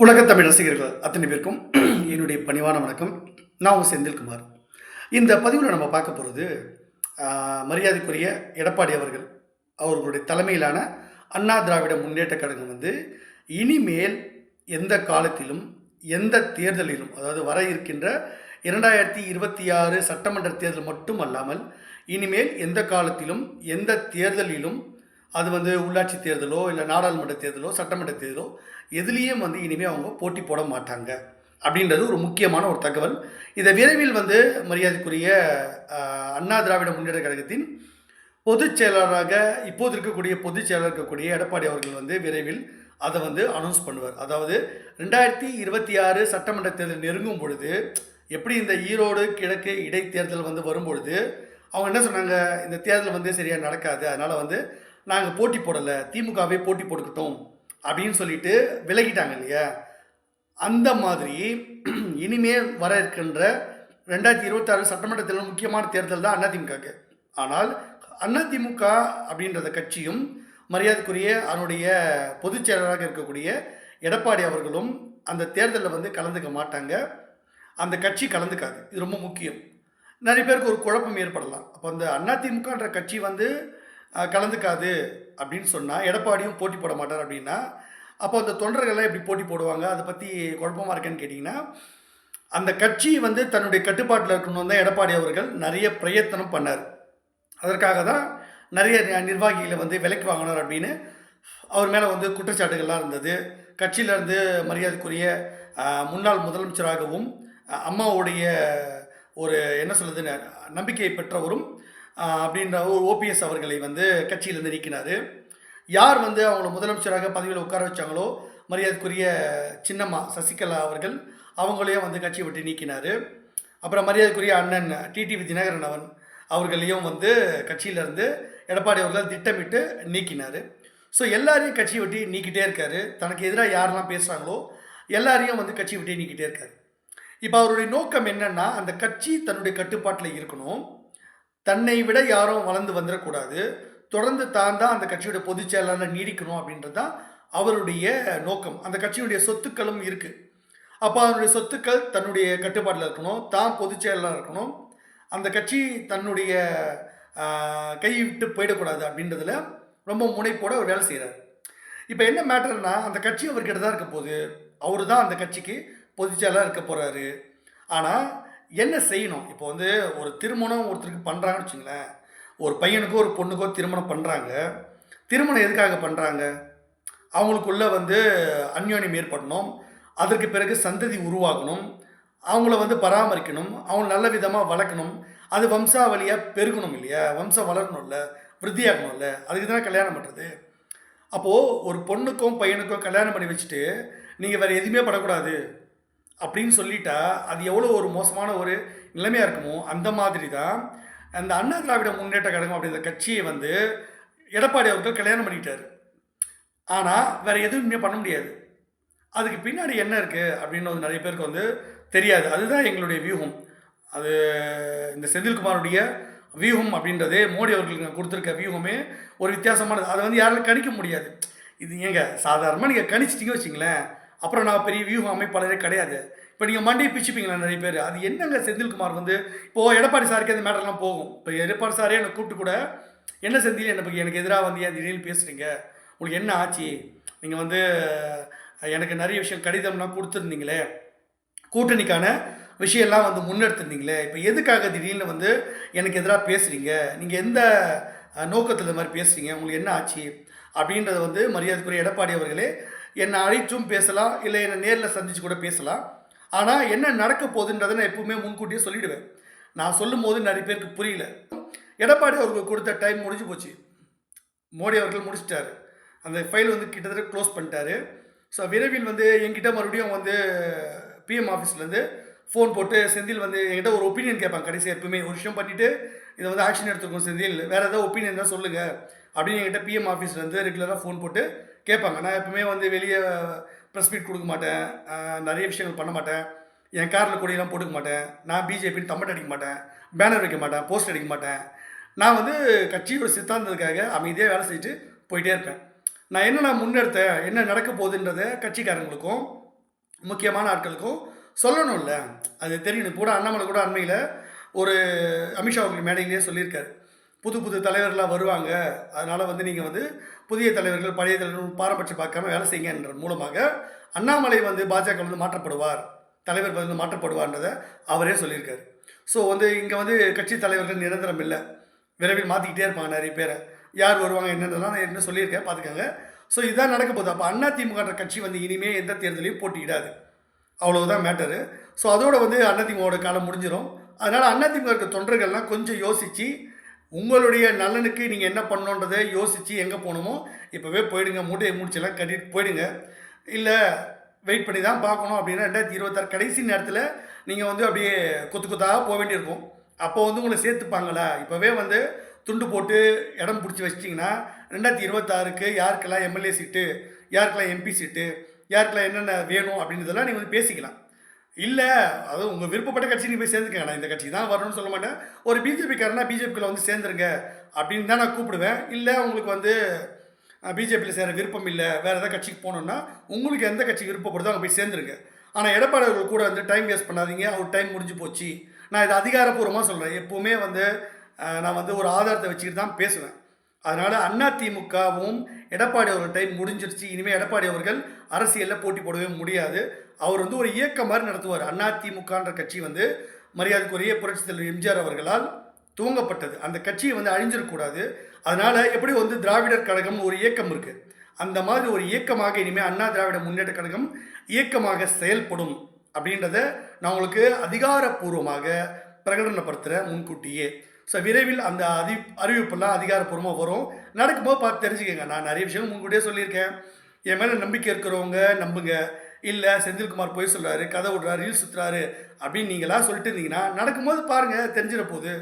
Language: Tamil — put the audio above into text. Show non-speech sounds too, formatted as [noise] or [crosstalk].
உலகத் தமிழ் ரசிகர்கள் அத்தனை பேருக்கும் [clears throat] என்னுடைய பணிவான வணக்கம். நான் செந்தில்குமார் இந்த பதிவில் நம்ம பார்க்க போகிறது மரியாதைக்குரிய எடப்பாடி அவர்கள் அவர்களுடைய தலைமையிலான அண்ணா திராவிட முன்னேற்ற கழகம் வந்து இனிமேல் எந்த காலத்திலும் எந்த தேர்தலிலும் அதாவது வர இருக்கின்ற இரண்டாயிரத்தி இருபத்தி ஆறு சட்டமன்ற தேர்தல் மட்டும் அல்லாமல் இனிமேல் எந்த காலத்திலும் எந்த தேர்தலிலும் அது வந்து உள்ளாட்சி தேர்தலோ இல்லை நாடாளுமன்ற தேர்தலோ சட்டமன்ற தேர்தலோ எதுலேயும் வந்து இனிமேல் அவங்க போட்டி போட மாட்டாங்க அப்படின்றது ஒரு முக்கியமான ஒரு தகவல். இதை விரைவில் வந்து மரியாதைக்குரிய அண்ணா திராவிட முன்னேற்ற கழகத்தின் பொதுச் செயலாளராக இப்போது இருக்கக்கூடிய பொதுச் செயலாளர் இருக்கக்கூடிய எடப்பாடி அவர்கள் வந்து விரைவில் அதை வந்து அனௌன்ஸ் பண்ணுவார். அதாவது ரெண்டாயிரத்தி இருபத்தி ஆறு சட்டமன்ற தேர்தல் நெருங்கும் பொழுது எப்படி இந்த ஈரோடு கிழக்கு இடைத்தேர்தல் வந்து வரும்பொழுது அவங்க என்ன சொன்னாங்க? இந்த தேர்தல் வந்து சரியாக நடக்காது. அதனால் வந்து நாங்கள் போட்டி போடலை. திமுகவே போட்டி போட்டுக்கிட்டோம். அப்படின்னு சொல்லிட்டு விலகிட்டாங்க இல்லையா? அந்த மாதிரி இனிமேல் வர இருக்கின்ற ரெண்டாயிரத்தி இருபத்தாறு சட்டமன்ற தேர்தல் முக்கியமான தேர்தல் தான் அதிமுகக்கு ஆனால் அதிமுக அப்படின்றத கட்சியும் மரியாதைக்குரிய அதனுடைய பொதுச்செயலராக இருக்கக்கூடிய எடப்பாடி அவர்களும் அந்த தேர்தலில் வந்து கலந்துக்க மாட்டாங்க. அந்த கட்சி கலந்துக்காது. இது ரொம்ப முக்கியம். நிறைய பேருக்கு ஒரு குழப்பம் ஏற்படலாம். அப்போ அந்த அதிமுகன்ற கட்சி வந்து கலந்துக்காது. அப்படின்னு சொன்னால் எடப்பாடியும் போட்டி போட மாட்டார் அப்படின்னா அப்போ அந்த தொண்டர்கள்லாம் எப்படி போட்டி போடுவாங்க? அதை பற்றி குழப்பமாக இருக்கேன்னு கேட்டிங்கன்னா அந்த கட்சி வந்து தன்னுடைய கட்டுப்பாட்டில் இருக்கணும் தான் எடப்பாடி அவர்கள் நிறைய பிரயத்தனம் பண்ணார். அதற்காக தான் நிறைய நிர்வாகிகளை வந்து விலைக்கு வாங்கினார் அப்படின்னு அவர் மேலே வந்து குற்றச்சாட்டுகள்லாம் இருந்தது. கட்சியிலேருந்து மரியாதைக்குரிய முன்னாள் முதலமைச்சராகவும் அம்மாவுடைய ஒரு என்ன சொல்கிறது ந- நம்பிக்கையை பெற்றவரும் அப்படின்ற ஒரு ஓபிஎஸ் அவர்களை வந்து கட்சியிலேருந்து நீக்கினார். யார் வந்து அவங்கள முதலமைச்சராக பதவியில் உட்கார வச்சாங்களோ மரியாதைக்குரிய சின்னம்மா சசிகலா அவர்கள் அவங்களையும் வந்து கட்சியை விட்டு நீக்கினார். அப்புறம் மரியாதைக்குரிய அண்ணன் டிடிவி தினகரன் அவன் அவர்களையும் வந்து கட்சியிலேருந்து எடப்பாடி அவர்கள் திட்டமிட்டு நீக்கினார். ஸோ எல்லாரையும் கட்சியை விட்டு நீக்கிட்டே இருக்காரு. தனக்கு எதிராக யாரெல்லாம் பேசுகிறாங்களோ எல்லாரையும் வந்து கட்சியை விட்டு நீக்கிட்டே இருக்காரு. இப்போ அவருடைய நோக்கம் என்னென்னா அந்த கட்சி தன்னுடைய கட்டுப்பாட்டில் இருக்கணும். தன்னை விட யாரும் வளர்ந்து வந்துடக்கூடாது தொடர்ந்து தான் தான் அந்த கட்சியுடைய பொதுச் செயலாளர் நீடிக்கணும் அப்படின்றது தான் அவருடைய நோக்கம். அந்த கட்சியினுடைய சொத்துக்களும் இருக்குது அப்போ அவருடைய சொத்துக்கள் தன்னுடைய கட்டுப்பாட்டில் இருக்கணும். தான் பொதுச் செயலாளர் இருக்கணும். அந்த கட்சி தன்னுடைய கைவிட்டு விட்டு போயிடக்கூடாது அப்படின்றதுல ரொம்ப முனைப்போட அவர் வேலை செய்கிறார் இப்போ என்ன மேட்டர்னா அந்த கட்சி அவர்கிட்ட தான் இருக்க போகுது. அவர் தான் அந்த கட்சிக்கு பொதுச் செயலாளர் இருக்க போகிறாரு ஆனால் என்ன செய்யணும்? இப்போ வந்து ஒரு திருமணம் ஒருத்தருக்கு பண்ணுறாங்கன்னு வச்சுங்களேன். ஒரு பையனுக்கோ ஒரு பொண்ணுக்கோ திருமணம் பண்ணுறாங்க திருமணம் எதுக்காக பண்ணுறாங்க அவங்களுக்குள்ள வந்து அந்யோன்யம் ஏற்படணும். அதற்கு பிறகு சந்ததி உருவாகணும். அவங்கள வந்து பராமரிக்கணும். அவங்க நல்ல விதமாக வளர்க்கணும். அது வம்சாவளியாக பெருகணும் இல்லையா? வம்சம் வளரணும்ல? விருத்தியாகணும்ல? அதுக்கு தானே கல்யாணம் பண்ணுறது அப்போது ஒரு பொண்ணுக்கும் பையனுக்கும் கல்யாணம் பண்ணி வச்சுட்டு நீங்கள் வேறு எதுவுமே படக்கூடாது அப்படின்னு சொல்லிட்டா அது எவ்வளோ ஒரு மோசமான ஒரு நிலைமையாக இருக்குமோ அந்த மாதிரி தான் அந்த அண்ணா திராவிட முன்னேற்ற கழகம் அப்படிங்கிற கட்சியை வந்து எடப்பாடி அவர்கள் கல்யாணம் பண்ணிக்கிட்டார் ஆனால் வேறு எதுவுமே பண்ண முடியாது. அதுக்கு பின்னாடி என்ன இருக்குது அப்படின்னு வந்து நிறைய பேருக்கு வந்து தெரியாது. அதுதான் எங்களுடைய வியூகம். அது இந்த செந்தில்குமாருடைய வியூகம் அப்படின்றதே மோடி அவர்களுக்கு கொடுத்துருக்க வியூகமே ஒரு வித்தியாசமானது. அதை வந்து யாராலும் கணிக்க முடியாது. இது ஏங்க சாதாரணமாக நீங்கள் கணிச்சிட்டிங்க வச்சிங்களேன். அப்புறம் நான் பெரிய வியூகம் அமைப்பாளரே கிடையாது. இப்போ நீங்கள் மண்டியை பிச்சுப்பீங்களா நிறைய பேர்? அது என்னங்க செந்தில்குமார் வந்து இப்போது எடப்பாடி சாருக்கே அந்த மேட்டர்லாம் போகும். இப்போ எடப்பாடி சாரே என்னை கூப்பிட்டு கூட என்ன செந்தில் எனக்கு எனக்கு எதிராக வந்து ஏன் திடீர்னு பேசுகிறீங்க உங்களுக்கு என்ன ஆச்சு? நீங்கள் வந்து எனக்கு நிறைய விஷயம் கடிதம்லாம் கொடுத்துருந்தீங்களே. கூட்டணிக்கான விஷயம்லாம் வந்து முன்னெடுத்துருந்தீங்களே. இப்போ எதுக்காக திடீர்னு வந்து எனக்கு எதிராக பேசுகிறீங்க நீங்கள் எந்த நோக்கத்தில் இந்த மாதிரி பேசுகிறீங்க உங்களுக்கு என்ன ஆச்சு? அப்படின்றத வந்து மரியாதைக்குரிய எடப்பாடி அவர்களே என்னை அழைச்சும் பேசலாம் இல்லை என்னை நேரில் சந்தித்து கூட பேசலாம். ஆனால் என்ன நடக்க போகுதுன்றதை நான் எப்பவுமே முன்கூட்டியே சொல்லிடுவேன். நான் சொல்லும் போது நிறைய பேருக்கு புரியல. எடப்பாடி அவருக்கு கொடுத்த டைம் முடிஞ்சு போச்சு. மோடி அவர்கள் முடிச்சிட்டாரு. அந்த ஃபைல் வந்து கிட்டத்தட்ட க்ளோஸ் பண்ணிட்டாரு. ஸோ விரைவில் வந்து என்கிட்ட மறுபடியும் வந்து பிஎம் ஆஃபீஸ்லேருந்து ஃபோன் போட்டு செந்தில் வந்து என்கிட்ட ஒரு ஒப்பீனியன் கேட்பாங்க. கடைசி எப்பவுமே ஒரு விஷயம் பண்ணிவிட்டு இதை வந்து ஆக்ஷன் எடுத்துருக்கோம் செந்தில். வேறு ஏதாவது ஒப்பீனியன் தான் சொல்லுங்கள் அப்படின்னு என்கிட்ட பிஎம் ஆஃபீஸ்லேருந்து ரெகுலராக ஃபோன் போட்டு கேட்பாங்க. நான் எப்பவுமே வந்து வெளியே ப்ரெஸ் மீட் கொடுக்க மாட்டேன். நிறைய விஷயங்கள் பண்ண மாட்டேன். என் காரில் கொடியெல்லாம் போட்டுக்க மாட்டேன். நான் பிஜேபின்னு தம்பட் அடிக்க மாட்டேன். பேனர் வைக்க மாட்டேன். போஸ்ட் அடிக்க மாட்டேன். நான் வந்து கட்சியோட சித்தாந்தத்துக்காக அமைதியாக வேலை செஞ்சுட்டு போயிட்டே இருப்பேன். நான் என்ன நான் முன்னெடுத்தேன் என்ன நடக்க போகுதுன்றதை கட்சிக்காரங்களுக்கும் முக்கியமான ஆட்களுக்கும் சொல்லணும்ல. அது தெரியணும் கூட அண்ணாமலை கூட அண்மையில் ஒரு அமித்ஷா அவர்கள் மேடையிலேயே சொல்லியிருக்காரு. புது புது தலைவர்களாக வருவாங்க. அதனால் வந்து நீங்கள் வந்து புதிய தலைவர்கள் பழைய தலைவர்கள் பாரபட்சம் பார்க்காம வேலை செய்யுங்கன்ற மூலமாக அண்ணாமலை வந்து பாஜக வந்து மாற்றப்படுவார். தலைவர் வந்து மாற்றப்படுவார்ன்றதை அவரே சொல்லியிருக்காரு. ஸோ வந்து இங்கே வந்து கட்சி தலைவர்கள் நிரந்தரம் இல்லை. விரைவில் மாற்றிக்கிட்டே இருப்பாங்க நிறைய பேரை. யார் வருவாங்க என்னன்றதெல்லாம் நான் என்ன சொல்லியிருக்கேன். பார்த்துக்கோங்க. ஸோ இதான் நடக்க போகுது. அப்போ அண்ணா திமுகன்ற கட்சி வந்து இனிமேல் எந்த தேர்தலையும் போட்டியிடாது. அவ்வளவுதான் மேட்டரு. ஸோ அதோட வந்து அதிமுகவோட காலம் முடிஞ்சிடும் அதனால் அதிமுக இருக்க தொண்டர்கள்லாம் கொஞ்சம் யோசித்து உங்களுடைய நலனுக்கு நீங்கள் என்ன பண்ணணுன்றதை யோசித்து எங்கே போகணுமோ இப்போவே போயிடுங்க. மூட்டையை முடிச்செல்லாம் கட்டிட்டு போயிடுங்க. இல்லை வெயிட் பண்ணி தான் பார்க்கணும் அப்படின்னா ரெண்டாயிரத்தி இருபத்தாறு கடைசி நேரத்தில் நீங்கள் வந்து அப்படியே கொத்து கொத்தாக போக வேண்டியிருக்கும். அப்போ வந்து உங்களை சேர்த்துப்பாங்களா? இப்போவே வந்து துண்டு போட்டு இடம் பிடிச்சி வச்சிட்டிங்கன்னா ரெண்டாயிரத்தி இருபத்தாறுக்கு யாருக்கெல்லாம் எம்எல்ஏ சீட்டு யாருக்கெல்லாம் எம்பி சீட்டு யாருக்கெல்லாம் என்னென்ன வேணும் அப்படின்றதெல்லாம் நீங்கள் வந்து பேசிக்கலாம். இல்லை அது உங்கள் விருப்பப்பட்ட கட்சி நீ போய் சேர்ந்துக்கங்க. நான் இந்த கட்சி தான் வரணும்னு சொல்ல மாட்டேன். ஒரு பிஜேபிக்காரனா பிஜேபிக்குள்ள வந்து சேர்ந்துருங்க அப்படின்னு தான் நான் கூப்பிடுவேன். இல்லை உங்களுக்கு வந்து பிஜேபியில் சேர விருப்பம் இல்லை வேறு எதாவது கட்சிக்கு போகணுன்னா உங்களுக்கு எந்த கட்சி விருப்பப்படுதோ அங்கே போய் சேர்ந்துருங்க. ஆனால் எடப்பாடி அவர்கள் கூட வந்து டைம் வேஸ்ட் பண்ணாதீங்க. அவர் டைம் முடிஞ்சு போச்சு. நான் இது அதிகாரப்பூர்வமாக சொல்கிறேன் எப்போவுமே வந்து நான் வந்து ஒரு ஆதாரத்தை வச்சுக்கிட்டு தான் பேசுவேன். அதனால் அண்ணா திமுகவும் எடப்பாடி அவர்கள் டைம் முடிஞ்சிருச்சு. இனிமேல் எடப்பாடி அவர்கள் அரசியலில் போட்டி போடவே முடியாது. அவர் வந்து ஒரு இயக்கம் மாதிரி நடத்துவார். அண்ணா திமுகன்ற கட்சி வந்து மரியாதைக்குரிய புரட்சித் தலைவர் எம்ஜிஆர் அவர்களால் துவங்கப்பட்டது. அந்த கட்சியை வந்து அழிஞ்சிடக்கூடாது. அதனால் எப்படி வந்து திராவிடர் கழகம் ஒரு இயக்கம் இருக்குது அந்த மாதிரி ஒரு இயக்கமாக இனிமேல் அண்ணா திராவிட முன்னேற்ற கழகம் இயக்கமாக செயல்படும் அப்படின்றத நான் உங்களுக்கு அதிகாரப்பூர்வமாக பிரகடனப்படுத்துகிறேன் முன்கூட்டியே ஸோ விரைவில் அந்த அதி அறிவிப்பெல்லாம் அதிகாரப்பூர்வமாக வரும். நடக்கும்போது பார்த்து தெரிஞ்சுக்கங்க. நான் நிறைய விஷயங்கள் முன்கூட்டியே சொல்லியிருக்கேன். என் மேலே நம்பிக்கை இருக்கிறவங்க நம்புங்க. இல்லை செந்தில்குமார் போய் சொல்கிறாரு கதை விடுறாரு ரீல் சுற்றுறாரு அப்படின்னு நீங்களாம் சொல்லிட்டு இருந்தீங்கன்னா நடக்கும்போது பாருங்கள் தெரிஞ்சிட போகுது